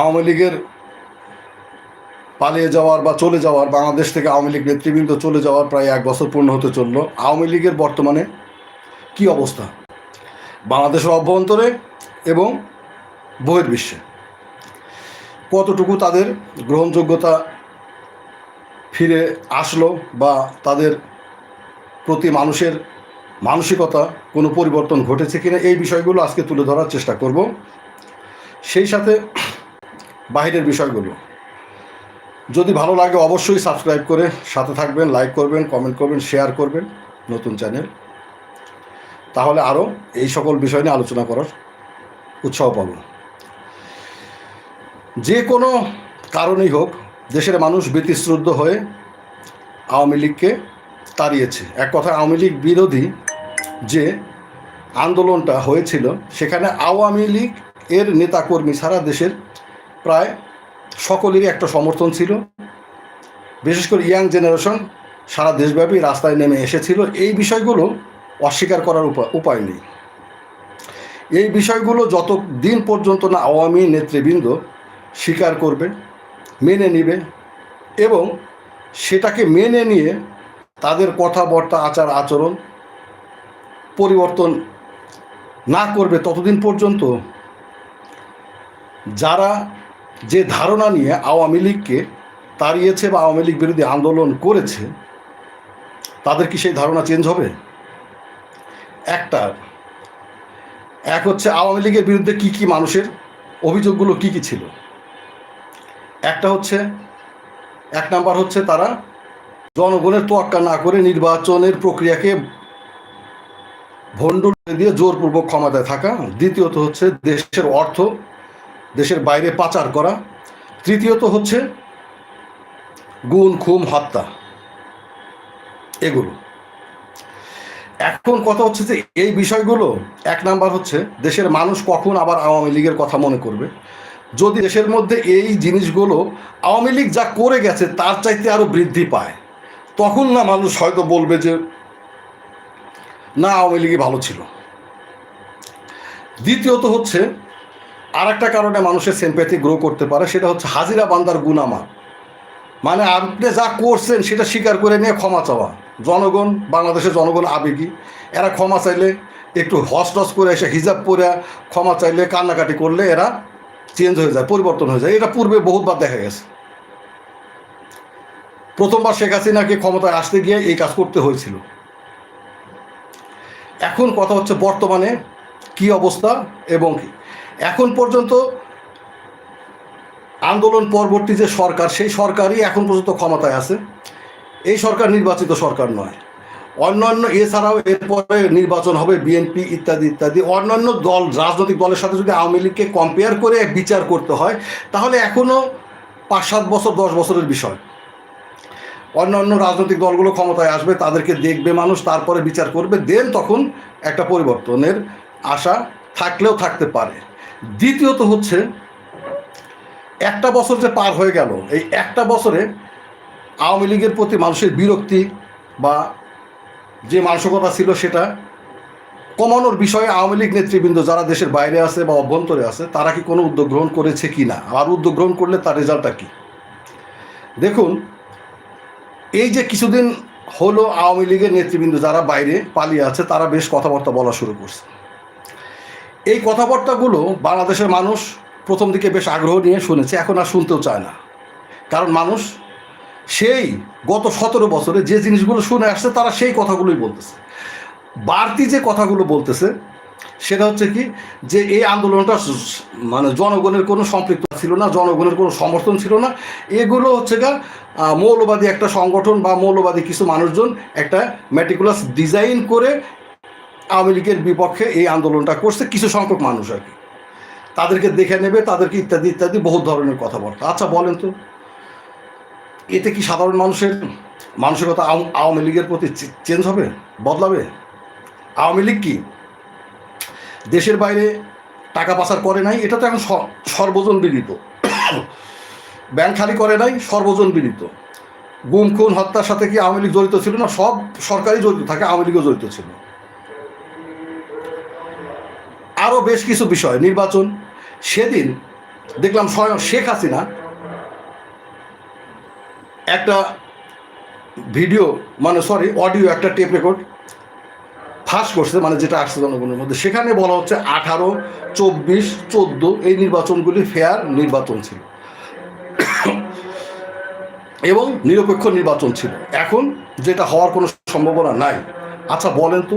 আওয়ামী লীগের পালিয়ে যাওয়ার বা চলে যাওয়ার, বাংলাদেশ থেকে আওয়ামী লীগ নেতৃবৃন্দ চলে যাওয়ার প্রায় এক বছর পূর্ণ হতে চলল। আওয়ামী লীগের বর্তমানে কি অবস্থা? বাংলাদেশের অভ্যন্তরে এবং বহির্বিশ্বে কতটুকু তাদের গ্রহণযোগ্যতা ফিরে আসলো বা তাদের প্রতি মানুষের মানসিকতা কোনো পরিবর্তন ঘটেছে কিনা, এই বিষয়গুলো আজকে তুলে ধরার চেষ্টা করব। সেই সাথে বাহিরের বিষয়গুলো। যদি ভালো লাগে অবশ্যই সাবস্ক্রাইব করে সাথে থাকবেন, লাইক করবেন, কমেন্ট করবেন, শেয়ার করবেন নতুন চ্যানেল। তাহলে আরও এই সকল বিষয় নিয়ে আলোচনা করার উৎসাহ পাব। যে কোনো কারণেই হোক, দেশের মানুষ ব্যতিশ্রুদ্ধ হয়ে আওয়ামী লীগকে তাড়িয়েছে। এক কথা আওয়ামী লীগ বিরোধী যে আন্দোলনটা হয়েছিল, সেখানে আওয়ামী লীগ এর নেতাকর্মী সারা দেশের প্রায় সকলেরই একটা সমর্থন ছিল। বিশেষ করে ইয়াং জেনারেশন সারা দেশব্যাপী রাস্তায় নেমে এসেছিল। এই বিষয়গুলো অস্বীকার করার উপা- উপায় নেই। এই বিষয়গুলো যত দিন পর্যন্ত না আওয়ামী নেতৃবৃন্দ স্বীকার করবে, মেনে নিবে এবং সেটাকে মেনে নিয়ে তাদের কথাবার্তা, আচার, আচরণ পরিবর্তন না করবে ততদিন পর্যন্ত যারা যে ধারণা নিয়ে আওয়ামী লীগকে তাড়িয়েছে বা আওয়ামী লীগ বিরোধী আন্দোলন করেছে, তাদের কি সেই ধারণা চেঞ্জ হবে? একটা, এক হচ্ছে আওয়ামী লীগের বিরুদ্ধে কি কি মানুষের অভিযোগগুলো কি কি ছিল? একটা হচ্ছে, এক নাম্বার হচ্ছে তারা জনগণের তোয়াক্কা না করে নির্বাচনের প্রক্রিয়াকে ভণ্ডুল দিয়ে জোরপূর্বক ক্ষমতায় থাকা। দ্বিতীয়ত হচ্ছে দেশের অর্থ দেশের বাইরে পাচার করা। তৃতীয়ত হচ্ছে গুণ খুম হত্যা। এগুলো। এখন কথা হচ্ছে যে এই বিষয়গুলো, এক নাম্বার হচ্ছে দেশের মানুষ কখন আবার আওয়ামী লীগের কথা মনে করবে? যদি দেশের মধ্যে এই জিনিসগুলো আওয়ামী লীগ যা করে গেছে তার চাইতে আরও বৃদ্ধি পায়, তখন না মানুষ হয়তো বলবে যে, না, আওয়ামী লীগই ভালো ছিল। দ্বিতীয়ত হচ্ছে আর একটা কারণে মানুষের সেম্প্যাথি গ্রো করতে পারে, সেটা হচ্ছে হাজিরা বান্দার গুনামা। মানে আপনি যা করছেন সেটা স্বীকার করে নিয়ে ক্ষমা চাওয়া। জনগণ, বাংলাদেশের জনগণ আবেগী। এরা ক্ষমা চাইলে একটু হস টস করে এসে হিজাব পরে ক্ষমা চাইলে কান্নাকাটি করলে এরা চেঞ্জ হয়ে যায়, পরিবর্তন হয়ে যায়। এটা পূর্বে বহুতবার দেখা গেছে। প্রথমবার শেখ হাসিনাকে ক্ষমতায় আসতে গিয়ে এই কাজ করতে হয়েছিল। এখন কথা হচ্ছে বর্তমানে কি অবস্থা এবং কি এখন পর্যন্ত আন্দোলন পরবর্তী যে সরকার, সেই সরকারই এখন পর্যন্ত ক্ষমতায় আছে। এই সরকার নির্বাচিত সরকার নয়। অন্যান্য এছাড়াও এরপরে নির্বাচন হবে, বিএনপি ইত্যাদি ইত্যাদি। অন্যান্য দল, রাজনৈতিক দলের সাথে যদি আওয়ামী লীগকে কম্পেয়ার করে বিচার করতে হয়, তাহলে এখনও পাঁচ, সাত বছর, দশ বছরের বিষয়। অন্যান্য রাজনৈতিক দলগুলো ক্ষমতায় আসবে, তাদেরকে দেখবে মানুষ, তারপরে বিচার করবে, দেন তখন একটা পরিবর্তনের আশা থাকলেও থাকতে পারে। দ্বিতীয়ত হচ্ছে, একটা বছর যে পার হয়ে গেল, এই একটা বছরে আওয়ামী লীগের প্রতি মানুষের বিরক্তি বা যে মানসিকতা ছিল সেটা কমানোর বিষয়ে আওয়ামী লীগ নেতৃবৃন্দ যারা দেশের বাইরে আছে বা অভ্যন্তরে আছে, তারা কি কোনো উদ্যোগ গ্রহণ করেছে কি না? আর উদ্যোগ গ্রহণ করলে তার রেজাল্টটা কি? দেখুন, এই যে কিছুদিন হলো আওয়ামী লীগের নেতৃবৃন্দ যারা বাইরে পালিয়ে আছে, তারা বেশ কথাবার্তা বলা শুরু করছে। এই কথাবার্তাগুলো বাংলাদেশের মানুষ প্রথম দিকে বেশ আগ্রহ নিয়ে শুনেছে, এখন আর শুনতেও চায় না। কারণ মানুষ সেই গত সতেরো বছরে যে জিনিসগুলো শুনে আসছে, তারা সেই কথাগুলোই বলতেছে। বাড়তি যে কথাগুলো বলতেছে, সেটা হচ্ছে কি, যে এই আন্দোলনটা মানে জনগণের কোনো সম্পৃক্ত ছিল না, জনগণের কোনো সমর্থন ছিল না। এগুলো হচ্ছে গা মৌলবাদী একটা সংগঠন বা মৌলবাদী কিছু মানুষজন একটা ম্যাটিকুলাস ডিজাইন করে আওয়ামী লীগের বিপক্ষে এই আন্দোলনটা করছে কিছু সংখ্যক মানুষ আর কি। তাদেরকে দেখে নেবে, তাদেরকে ইত্যাদি ইত্যাদি, বহু ধরনের কথাবার্তা। আচ্ছা বলেন তো, এতে কি সাধারণ মানুষের মানসিকতা আওয়াম- লীগের প্রতি চেঞ্জ হবে, বদলাবে? আওয়ামী লীগ কি দেশের বাইরে টাকা পাচার করে নাই? এটা তো এখন সর্বজন বিদিত ব্যাংক খালি করে নাই, সর্বজন বিদিত গুম, খুন, হত্যার সাথে কি আওয়ামী লীগ জড়িত ছিল না? সব সরকারই জড়িত থাকে, আওয়ামী লীগও জড়িত ছিল। আরও বেশ কিছু বিষয়, নির্বাচন, সেদিন দেখলাম স্বয়ং শেখ হাসিনা একটা ভিডিও মানে সরি অডিও একটা টেপ রেকর্ড ফাঁস করছে মানে যেটা আসছে জনগণের মধ্যে। সেখানে বলা হচ্ছে আঠারো, চব্বিশ, চোদ্দ এই নির্বাচনগুলি ফেয়ার নির্বাচন ছিল। এবং নিরপেক্ষ নির্বাচন ছিল। এখন যেটা হওয়ার কোনো সম্ভাবনা নাই। আচ্ছা বলেন তো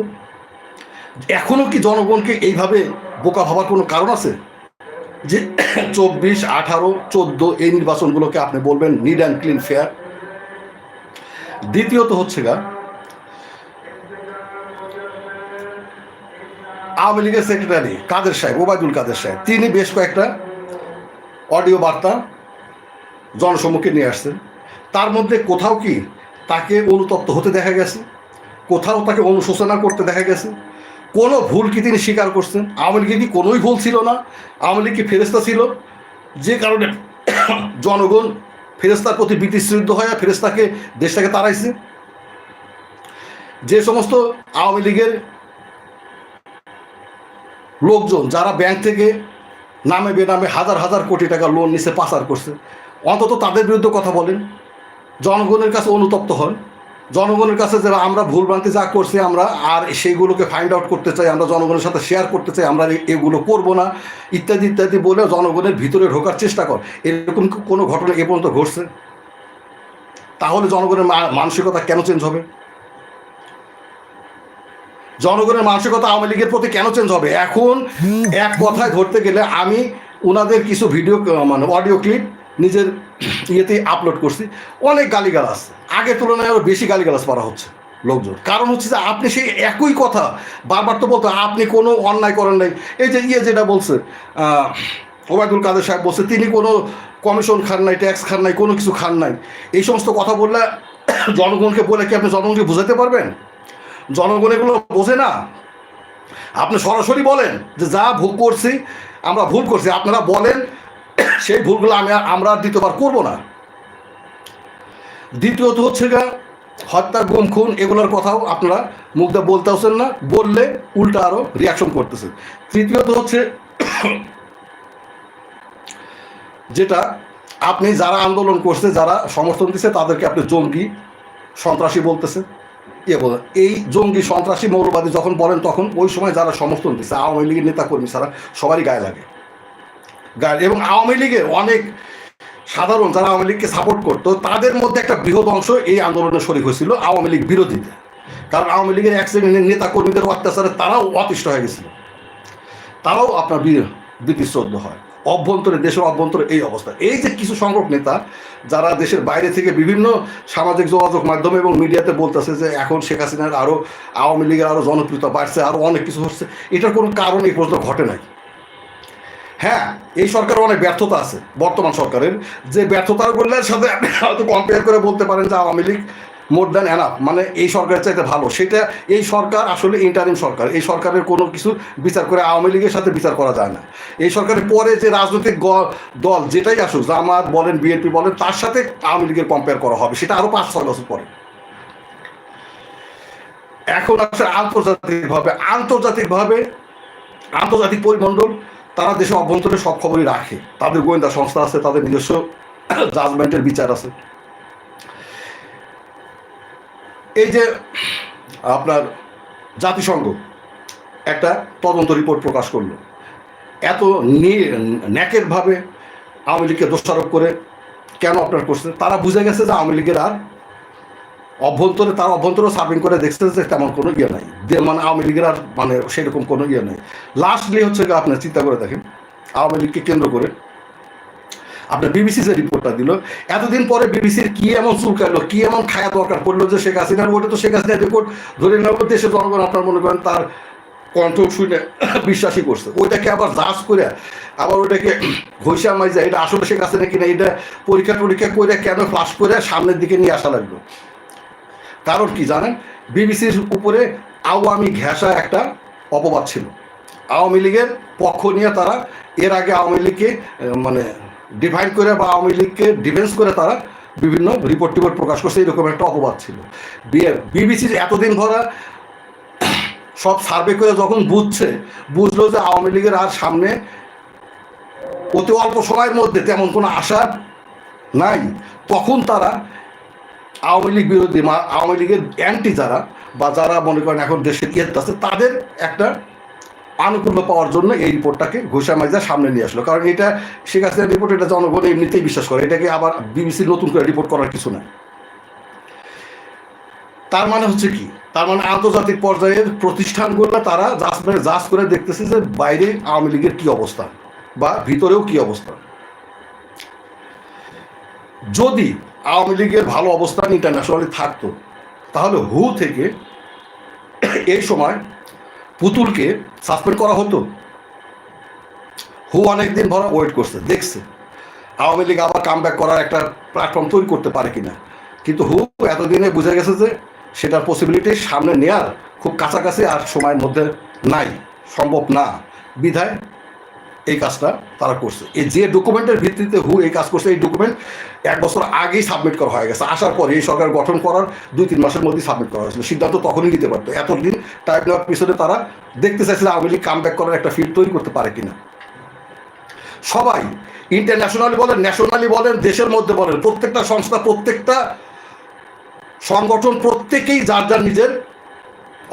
এখনও কি জনগণকে এইভাবে বোকা ভাবার কোনো কারণ আছে? যে চব্বিশ, আঠারো, চোদ্দ এই নির্বাচনগুলোকে আপনি বলবেন নিড অ্যান্ড ক্লিন ফেয়ার দ্বিতীয়ত হচ্ছে গা, আওয়ামী লীগের সেক্রেটারি কাদের সাহেব? ওবায়দুল কাদের সাহেব। তিনি বেশ কয়েকটা অডিও বার্তা জনসম্মুখে নিয়ে আসছেন। তার মধ্যে কোথাও কি তাকে অনুতপ্ত হতে দেখা গেছে? কোথাও তাকে অনুশোচনা করতে দেখা গেছে? কোনো ভুল কি তিনি স্বীকার করছেন। আওয়ামী লীগের কি কোনোই ভুল ছিল না? আওয়ামী লীগ কি ফেরেস্তা ছিল? যে কারণে জনগণ ফেরেস্তার প্রতি বিতৃষ্ণিত হয়ে ফেরেস্তাকে দেশটাকে তাড়াইছে। যে সমস্ত আওয়ামী লীগের লোকজন যারা ব্যাংক থেকে নামে বেনামে হাজার হাজার কোটি টাকা লোন নিছে, পাচার করছে, অন্তত তাদের বিরুদ্ধে কথা বলেন। জনগণের কাছে অনুতপ্ত হন। জনগণের কাছে যারা আমরা ভুলভ্রান্তি যা করছি, আমরা আর সেইগুলোকে ফাইন্ড আউট করতে চাই, আমরা জনগণের সাথে শেয়ার করতে চাই, আমরা এগুলো করব না, ইত্যাদি ইত্যাদি বলে জনগণের ভিতরে ঢোকার চেষ্টা কর। এরকম কোনো ঘটনা এ পর্যন্ত ঘটছে? তাহলে জনগণের মানসিকতা কেন চেঞ্জ হবে? জনগণের মানসিকতা আওয়ামী লীগের প্রতি কেন চেঞ্জ হবে? এখন এক কথায় ধরতে গেলে আমি ওনাদের কিছু ভিডিও মানে অডিও ক্লিপ নিজের ইয়েতে আপলোড করছি। অনেক গালিগালাজ আগের তুলনায় আরও বেশি গালিগালাজ করা হচ্ছে লোকজন। কারণ হচ্ছে যে আপনি সেই একই কথা বারবার তো বলতো আপনি কোনো অন্যায় করেন নাই। এই যে ইয়ে যেটা বলছে ওবায়দুল কাদের সাহেব বলছে, তিনি কোনো কমিশন খান নাই, ট্যাক্স খান নাই, কোনো কিছু খান নাই। এই সমস্ত কথা বললে জনগণকে বলে কি আপনি জনগণকে বোঝাতে পারবেন? জনগণ এগুলো বোঝে না। আপনি সরাসরি বলেন যে যা ভুল করছি, আমরা ভুল করছি। আপনারা বলেন, সেই ভুলগুলো আমি আমরা দ্বিতীয়বার করব না। দ্বিতীয়ত হচ্ছে গা হত্যা গুম, খুন এগুলোর কথাও আপনারা মুখটা বলতে হচ্ছেন না, বললে উল্টা আরও রিয়াকশন করতেছেন তৃতীয়ত হচ্ছে যেটা আপনি যারা আন্দোলন করছে, যারা সমর্থন দিচ্ছে তাদেরকে আপনি জঙ্গি সন্ত্রাসী বলতেছে। ইয়ে বলেন এই জঙ্গি সন্ত্রাসী মৌলবাদী যখন বলেন, তখন ওই সময় যারা সমর্থন দিচ্ছে আওয়ামী লীগের নেতাকর্মী ছাড়া সবারই গায়ে লাগে। গায়ে, এবং আওয়ামী লীগের অনেক সাধারণ যারা আওয়ামী লীগকে সাপোর্ট করতো, তাদের মধ্যে একটা বৃহৎ অংশ এই আন্দোলনে শরিক হয়েছিল আওয়ামী লীগ বিরোধীতে কারণ আওয়ামী লীগের এক শ্রেণির নেতা কর্মীদের অত্যাচারে তারাও অতিষ্ঠ হয়ে গেছিল। তারাও আপনার বিতিশ্রদ্ধ হয়। অভ্যন্তরে, দেশের অভ্যন্তরে এই অবস্থা। এই যে কিছু সংখ্যক নেতা, যারা দেশের বাইরে থেকে বিভিন্ন সামাজিক যোগাযোগ মাধ্যমে এবং মিডিয়াতে বলতেছে যে এখন শেখ হাসিনার আরও আওয়ামী লীগের আরও জনপ্রিয়তা বাড়ছে আরও অনেক কিছু হচ্ছে, এটার কোনো কারণ এই পর্যন্ত ঘটে নাই। হ্যাঁ এই সরকারের অনেক ব্যর্থতা আছে, বর্তমান সরকারের। যে ব্যর্থতা ব্যর্থতাগুলোর সাথে আপনি হয়তো কম্পেয়ার করে বলতে পারেন যে Awami League more than enough মানে এই সরকারের চাইতে ভালো। সেটা এই সরকার আসলে ইন্টারিম সরকার, এই সরকারের কোনো কিছু বিচার করে আওয়ামী লীগের সাথে বিচার করা যায় না। এই সরকারের পরে যে রাজনৈতিক দল যেটাই আসুক, জামাত বলেন, বিএনপি বলেন, তার সাথে আওয়ামী লীগের কম্পেয়ার করা হবে। সেটা আরও পাঁচ, ছয় বছর পরে। এখন আসলে আন্তর্জাতিকভাবে আন্তর্জাতিকভাবে আন্তর্জাতিক পরিমণ্ডল তারা দেশের অভ্যন্তরে সব খবরই রাখে। তাদের গোয়েন্দা সংস্থা আছে, তাদের নিজস্ব জাজমেন্টের বিচার আছে। এই যে আপনার জাতিসংঘ একটা তদন্ত রিপোর্ট প্রকাশ করল। এত ন্যাকেরভাবে আওয়ামী লীগকে দোষারোপ করে কেন আপনার করছে তারা বুঝে গেছে যে আওয়ামী লীগের আর অভ্যন্তরে তার অভ্যন্তরে সার্ভিং করে দেখছে যে তেমন কোনো ইয়ে নাই। মানে আওয়ামী লীগের আর মানে সেরকম কোনো ইয়ে নাই। লাস্টলি হচ্ছে আপনার চিন্তা করে দেখেন, আওয়ামী লীগকে কেন্দ্র করে আপনার বিবিসি যে রিপোর্টটা দিল, এতদিন পরে বিবিসির কি এমন চুলকাইলো কি এমন খায়া দরকার পড়ল যে শেখ হাসিনার ওটা তো শেখ হাসিনার রিপোর্ট ধরে নেওয়ার দেশের জনগণ আপনার মনে করেন তার কণ্ঠ শুনে বিশ্বাসই করছে। ওইটাকে আবার জাজ করে আবার ওইটাকে ঘষা যায় এটা আসলে শেখ হাসিনা কিনা, এটা পরীক্ষা টরীক্ষা করে কেন ফ্লাশ করে সামনের দিকে নিয়ে আসা লাগল? কারণ কি জানেন? বিবিসির উপরে আওয়ামী ঘেঁষা একটা অপবাদ ছিল। আওয়ামী লীগের পক্ষ নিয়ে তারা এর আগে আওয়ামী লীগকে মানে ডিফাইন করে বা আওয়ামী লীগকে ডিফেন্স করে তারা বিভিন্ন রিপোর্ট টিপোর্ট প্রকাশ করছে, এরকম একটা অপবাদ ছিল। বিবিসির এতদিন ধরা সব সার্ভে করে যখন বুঝছে, বুঝলো যে আওয়ামী লীগের আর সামনে অতি অল্প সময়ের মধ্যে তেমন কোনো আশা নাই। তখন তারা আওয়ামী লীগ বিরোধী মা- আওয়ামী লীগের অ্যান্টি যারা বা যারা মনে করেন এখন দেশের ইয়েতে আছে, তাদের একটা আনুকূল্য পাওয়ার জন্য এই রিপোর্টটাকে ঘোষা মাইজা সামনে নিয়ে আসলো। কারণ এটা শেখ হাসিনার রিপোর্ট, এটা জনগণ এমনিতেই বিশ্বাস করে। এটাকে আবার বিবিসি নতুন করে রিপোর্ট করার কিছু নাই। তার মানে হচ্ছে কি? তার মানে আন্তর্জাতিক পর্যায়ের প্রতিষ্ঠানগুলো তারা জাজ জাজ করে দেখতেছে যে বাইরে আওয়ামী লীগের কি অবস্থা বা ভিতরেও কি অবস্থা। যদি আওয়ামী লীগের ভালো অবস্থান ইন্টারন্যাশনালি থাকতো। তাহলে হু থেকে এই সময় পুতুলকে সাসপেন্ড করা হতো। হু অনেকদিন ভরা ওয়েট করছে, দেখছে। আওয়ামী লীগ আবার কাম করার একটা প্ল্যাটফর্ম তৈরি করতে পারে কিনা। কিন্তু হু এতদিনে বুঝে গেছে যে সেটার পসিবিলিটি সামনে নেয়ার খুব কাছাকাছি আর সময়ের মধ্যে নাই, সম্ভব না। বিধায় এই কাজটা তারা করছে। এই যে ডকুমেন্টের ভিত্তিতে হু এই কাজ করছে, এই ডকুমেন্ট এক বছর আগেই সাবমিট করা হয়ে গেছে। আসার পরে এই সরকার গঠন করার দুই তিন মাসের মধ্যেই সাবমিট করা হয়েছিল। সিদ্ধান্ত তখনই নিতে পারতো। এতদিন টাইম নেওয়ার পিছনে তারা দেখতে চাইছিল আওয়ামী লীগ কাম ব্যাক করার একটা ফিল্ড তৈরি করতে পারে কিনা। সবাই ইন্টারন্যাশনালি বলেন ন্যাশনালি বলেন, দেশের মধ্যে বলেন, প্রত্যেকটা সংস্থা, প্রত্যেকটা সংগঠন, প্রত্যেকেই যার যার নিজের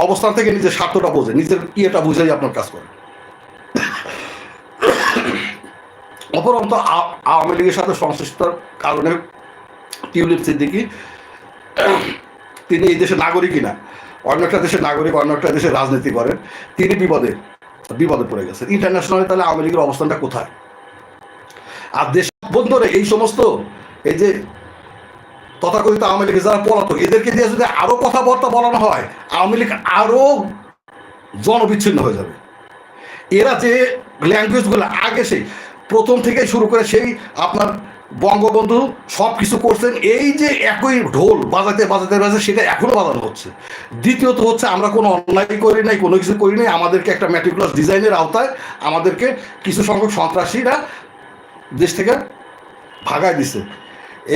অবস্থান থেকে নিজের স্বার্থটা বোঝে, নিজের ইয়েটা বুঝেই আপনার কাজ করে। অপরন্ত আওয়ামী লীগের সাথে সংশ্লিষ্টতার কারণে টিউলিপ সিদ্দিকি তিনি এই দেশের নাগরিকই না। অন্য একটা দেশের নাগরিক, অন্য একটা দেশের রাজনীতি করেন। তিনি বিপদে বিপদে পড়ে গেছেন। ইন্টারন্যাশনালি তাহলে আওয়ামী লীগের অবস্থানটা কোথায়? আর দেশ বন্ধুরে, এই সমস্ত এই যে তথাকথিত আওয়ামী লীগের যারা পলাতক, এদেরকে দিয়ে যদি আরও কথাবার্তা বলানো হয়, আওয়ামী লীগ আরও জনবিচ্ছিন্ন হয়ে যাবে। এরা যে ল্যাঙ্গুয়েজগুলো আগে সেই প্রথম থেকে শুরু করে সেই আপনার বঙ্গবন্ধু সব কিছু করছেন। এই যে একই ঢোল বাজাতে বাজাতে বাজাতে সেটা এখনও বাজানো হচ্ছে। দ্বিতীয়ত হচ্ছে আমরা কোনো অন্যায় করি নাই, কোনো কিছু করি নাই। আমাদেরকে একটা ম্যাট্রিকুলাস ডিজাইনের আওতায় আমাদেরকে কিছু সংখ্যক সন্ত্রাসীরা দেশ থেকে ভাগায় দিছে।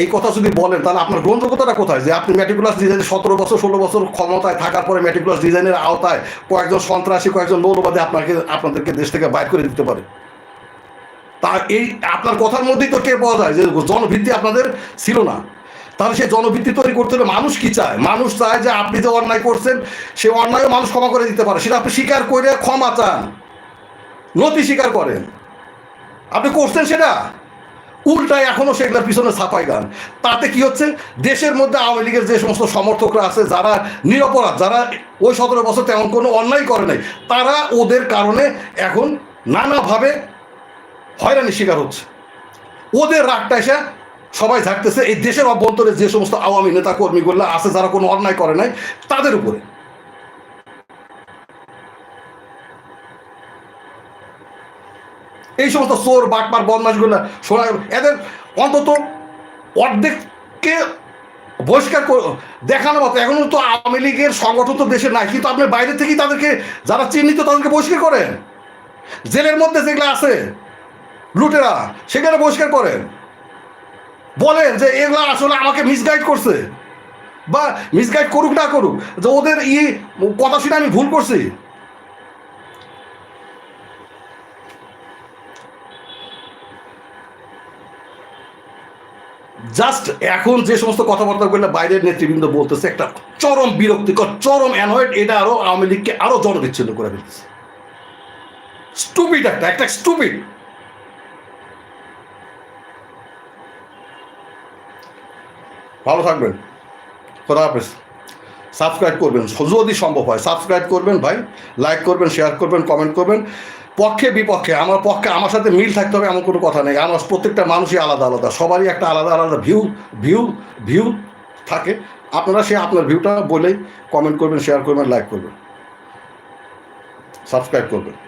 এই কথা যদি বলেন, তাহলে আপনার গ্রহণযোগ্যতাটা কোথায়? যে আপনি ম্যাট্রিকুলাস ডিজাইনে সতেরো বছর, ষোলো বছর ক্ষমতায় থাকার পরে ম্যাট্রিকুলাস ডিজাইনের আওতায় কয়েকজন সন্ত্রাসী, কয়েকজন মৌলবাদী আপনাকে, আপনাদেরকে দেশ থেকে বাইর করে দিতে পারে। তা এই আপনার কথার মধ্যেই তো টের পাওয়া যায় যে জনভিত্তি আপনাদের ছিল না। তাহলে সেই জনভিত্তি তৈরি করতে হলে মানুষ কি চায়? মানুষ চায় যে আপনি যে অন্যায় করছেন সে অন্যায়ও মানুষ ক্ষমা করে দিতে পারে। সেটা আপনি স্বীকার করে ক্ষমা চান। নথি স্বীকার করেন। আপনি করছেন সেটা? উল্টায় এখনও সেগুলোর পিছনে ছাপাই গান তাতে কি হচ্ছে? দেশের মধ্যে আওয়ামী লীগের যে সমস্ত সমর্থকরা আছে, যারা নিরপরাধ, যারা ওই সতেরো বছর তেমন কোনো অন্যায় করে নাই, তারা ওদের কারণে এখন নানাভাবে হয়রানির শিকার হচ্ছে। ওদের রাগটা এসে সবাই ঝাঁকতেছে, এই দেশের অভ্যন্তরে যে সমস্ত আওয়ামী নেতা কর্মীগুলো আছে, যারা কোনো অন্যায় করে নাই, তাদের উপরে। এই সমস্ত চোর, বাটপার বদমাসগুলো শোনা এদের অন্তত অর্ধেককে বহিষ্কার কর- দেখানো মতো। এখনও তো আওয়ামী লীগের সংগঠন তো দেশে নাই, কিন্তু আপনি বাইরে থেকেই তাদেরকে, যারা চিহ্নিত, তাদেরকে বহিষ্কার করেন। জেলের মধ্যে যেগুলো আছে লুটেরা, সেখানে বহিষ্কার করেন। বলেন যে এগুলো আসলে আমাকে মিসগাইড করছে। বা মিসগাইড করুক না করুক, যে ওদের ই কথা শুনে আমি ভুল করছি। জাস্ট এখন যে সমস্ত কথাবার্তা কথাবার্তাগুলো বাইরের নেতৃবৃন্দ বলতেছে, একটা চরম বিরক্তিকর, চরম অ্যানয়েড এটা আরও আওয়ামী লীগকে আরও জনবিচ্ছিন্ন করে ফেলতেছে। স্টুপিড একটা একটা স্টুপিড ভালো থাকবেন। খোদা হাফেজ। সাবস্ক্রাইব করবেন, যদি সম্ভব হয়। সাবস্ক্রাইব করবেন ভাই, লাইক করবেন, শেয়ার করবেন, কমেন্ট করবেন। পক্ষে, বিপক্ষে, আমার পক্ষে, আমার সাথে মিল থাকতে হবে এমন কোনো কথা নেই। আমার প্রত্যেকটা মানুষই আলাদা আলাদা। সবারই একটা আলাদা আলাদা ভিউ ভিউ ভিউ থাকে। আপনারা সে আপনার ভিউটা বলেই কমেন্ট করবেন, শেয়ার করবেন, লাইক করবেন। সাবস্ক্রাইব করবেন।